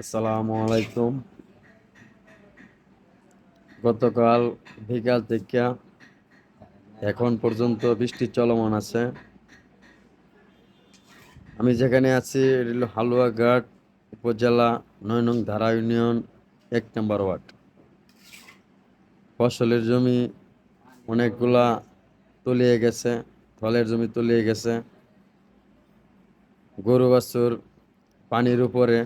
আসসালামু আলাইকুম। গতকাল বিকাল থেকে এখন পর্যন্ত বৃষ্টি চলমান আছে। আমি যেখানে আছি হালুয়াঘাট উপজেলা নয় নং ধারা ইউনিয়ন এক নম্বর ওয়ার্ড। ফসলের জমি অনেকগুলা তলিয়ে গেছে, ফলের জমি তলিয়ে গেছে। গরু বাছুর পানির উপরে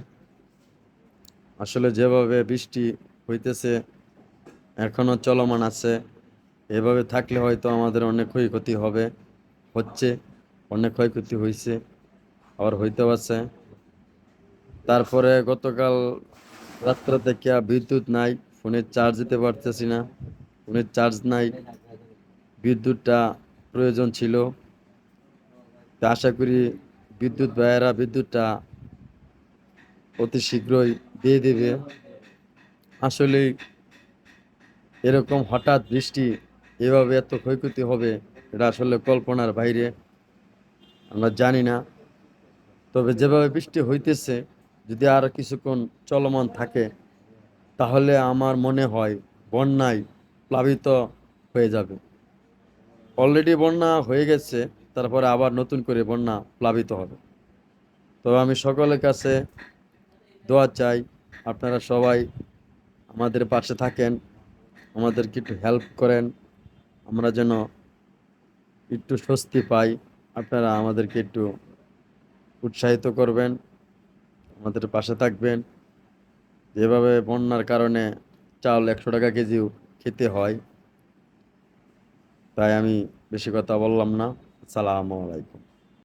আসলে যেভাবে বৃষ্টি হইতেছে এখনও চলমান আছে। এভাবে থাকলে হয়তো আমাদের অনেক ক্ষয়ক্ষতি হবে, হচ্ছে, অনেক ক্ষয়ক্ষতি হয়েছে আবার হইতে আছে। তারপরে গতকাল রাত্র থেকে বিদ্যুৎ নাই, ফোনের চার্জ দিতে পারতেছি না। ফোনের চার্জ নাই, বিদ্যুৎটা প্রয়োজন ছিল। আশা করি বিদ্যুৎ ভাইয়েরা বিদ্যুৎটা অতি শীঘ্রই দিয়ে দেবে। আসলে এরকম হঠাৎ বৃষ্টি এভাবে এত ক্ষয়ক্ষতি হবে, এটা আসলে কল্পনার বাইরে। আমরা জানি না। তবে যেভাবে বৃষ্টি হইতেছে, যদি আর কিছুক্ষণ চলমান থাকে, তাহলে আমার মনে হয় বন্যায় প্লাবিত হয়ে যাবে। অলরেডি বন্যা হয়ে গেছে, তারপরে আবার নতুন করে বন্যা প্লাবিত হবে। তবে আমি সকলের কাছে দোয়া চাই। আপনারা সবাই আমাদের পাশে থাকেন, আমাদেরকে একটু হেল্প করেন। আমরা যেন একটু স্বস্তি পাই, আপনারা আমাদেরকে একটু উৎসাহিত করবেন, আমাদের পাশে থাকবেন। যেভাবে বন্যার কারণে চাল একশো টাকা কেজিও খেতে হয়, তাই আমি বেশি কথা বললাম না। আসসালামু আলাইকুম।